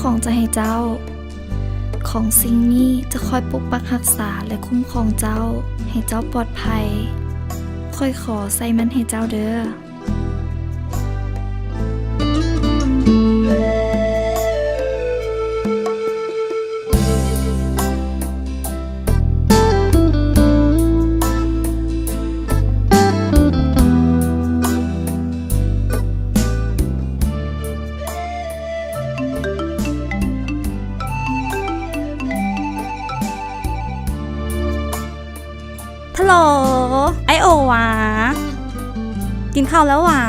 ของจะให้เจ้า ของสิ่งนี้จะคอยปกปักรักษาและคุ้มครองเจ้า ให้เจ้าปลอดภัย ค่อยขอใส่มันให้เจ้าเด้อ โหล ไอโอหวากินข้าวแล้วหวา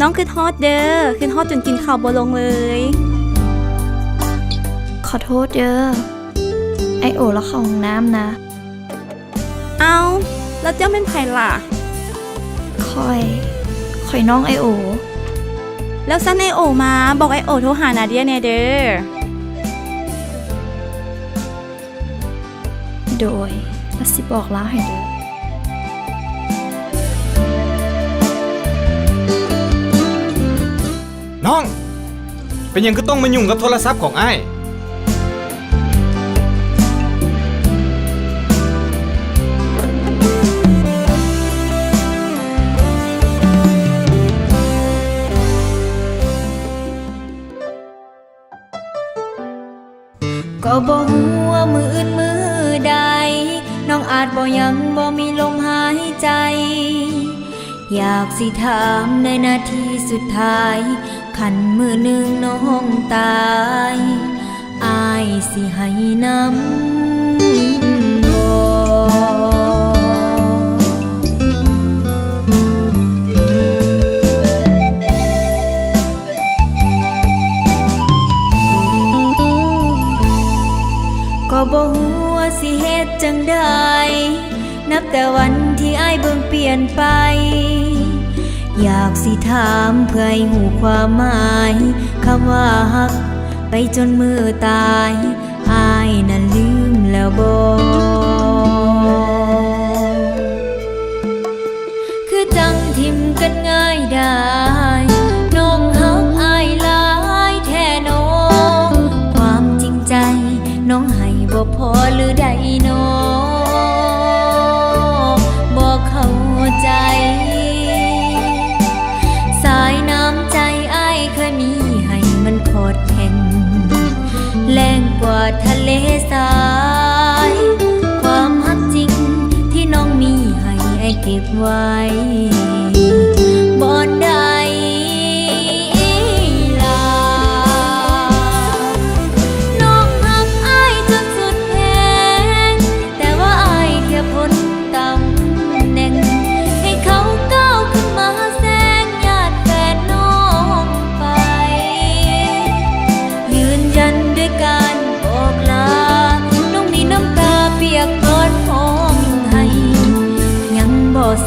น้องคือทอดเด้อคือทอดจนกินข้าวบ่ลงเลย ขอโทษเด้อไอโอละของน้ำนะ เอาแล้วเจ้าเป็นไผล่ะค่อยค่อยน้องไอโอ แล้วซันไอโอมาบอกไอโอโทรหานาเดียแน่เด้อโดยและสิบอกเล่าให้เด้อ น้อง เป็นยังก็ต้องมายุ่งกับโทรศัพท์ของไอ้ายก็บ่ฮู้ว่ามืออื่นมือใด น้องอาจบ่ยังบ่มีลมหายใจ อยากสิถามในนาทีสุดท้าย ขันมือหนึ่งน้องตายอายสิให้น้ำบ่ก็บ่ฮู้ว่าสิเฮ็ดจังใด นับแต่วันที่ไอ้เบิ่งเปลี่ยนไป อยากสิถามเพื่อให้หูความหมายคำว่าฮัก ไปจนมือตายอายนั้นลืมแล้วบอคือจังทิมกันง่ายได้ เลทราย ความฮักจริงที่น้องมีให้ไอเก็บไว้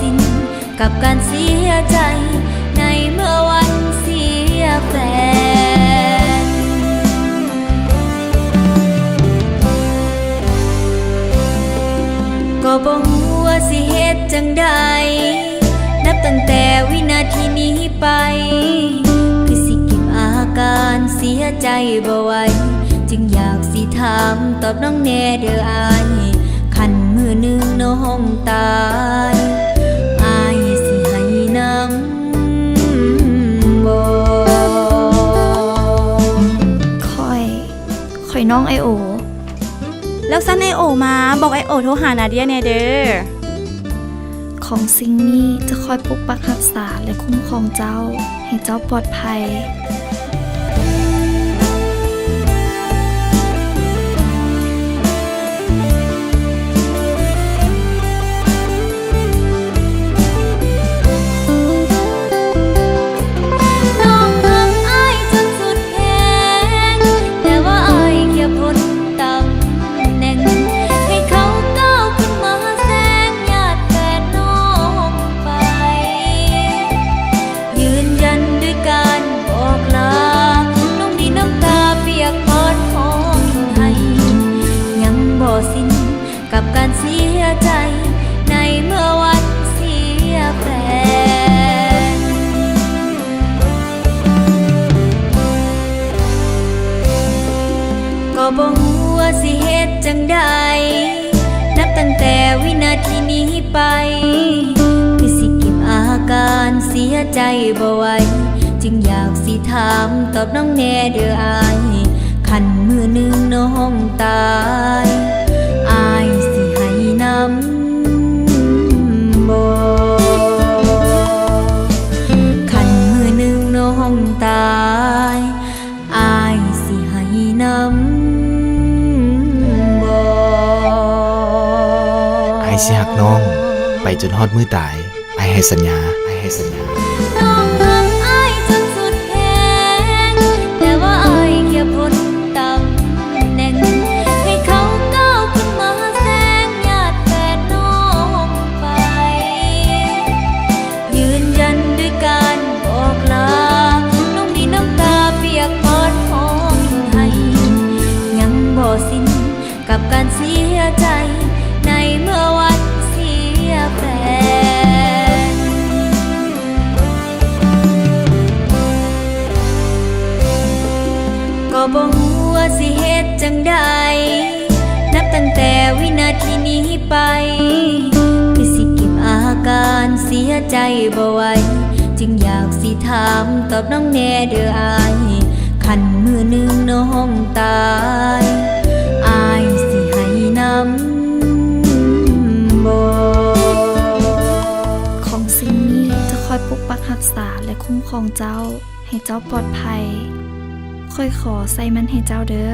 สิ้น กับการเสียใจ ในเมื่อวันเสียแฟน ก็บ่ฮู้ว่าสิเฮ็ดจังใด นับตั้งแต่วินาทีนี้ไป คือสิเก็บอาการเสียใจบ่ไหวจึงอยากสิถามตอบน้องแน่เด้ออายคันมือหนึ่งน้องตา น้องไอโอ แล้วซันไอโอมาบอกไอโอโทรหานาเดียแน่เด้อ ของสิ่งนี้จะคอยปกปักรักษาและคุ้มครองเจ้า ให้เจ้าปลอดภัย กับการเสียใจ ในเมื่อวันเสียแฟน ก็บ่ฮู้ว่าสิเฮ็ดจังใด นับตั้งแต่วินาทีนี้ไป คือสิเก็บอาการเสียใจบ่ไหวจึงอยากสิถามตอบน้องแน่เด้ออาย คันมือหนึ่งน้องตาย อ้สิหักน้อง ไปจนฮอดมือตายไอ้ให้สัญญาไอ้ให้สัญญา บ่ฮู้ว่าสิเฮ็ดจังใดนับตั้งแต่วินาทีนี้ไป คือสิเก็บอาการเสียใจบ่ไหวจึงอยากสิถามตอบน้องแน่เด้ออายคันมือหนึ่งน้องตายอายสิให้นำบ่ของสิ่งนี้จะคอยปกปักรักษาและคุ้มครองเจ้าให้เจ้าปลอดภัย ค่อยขอใส่มันให้เจ้าเด้อ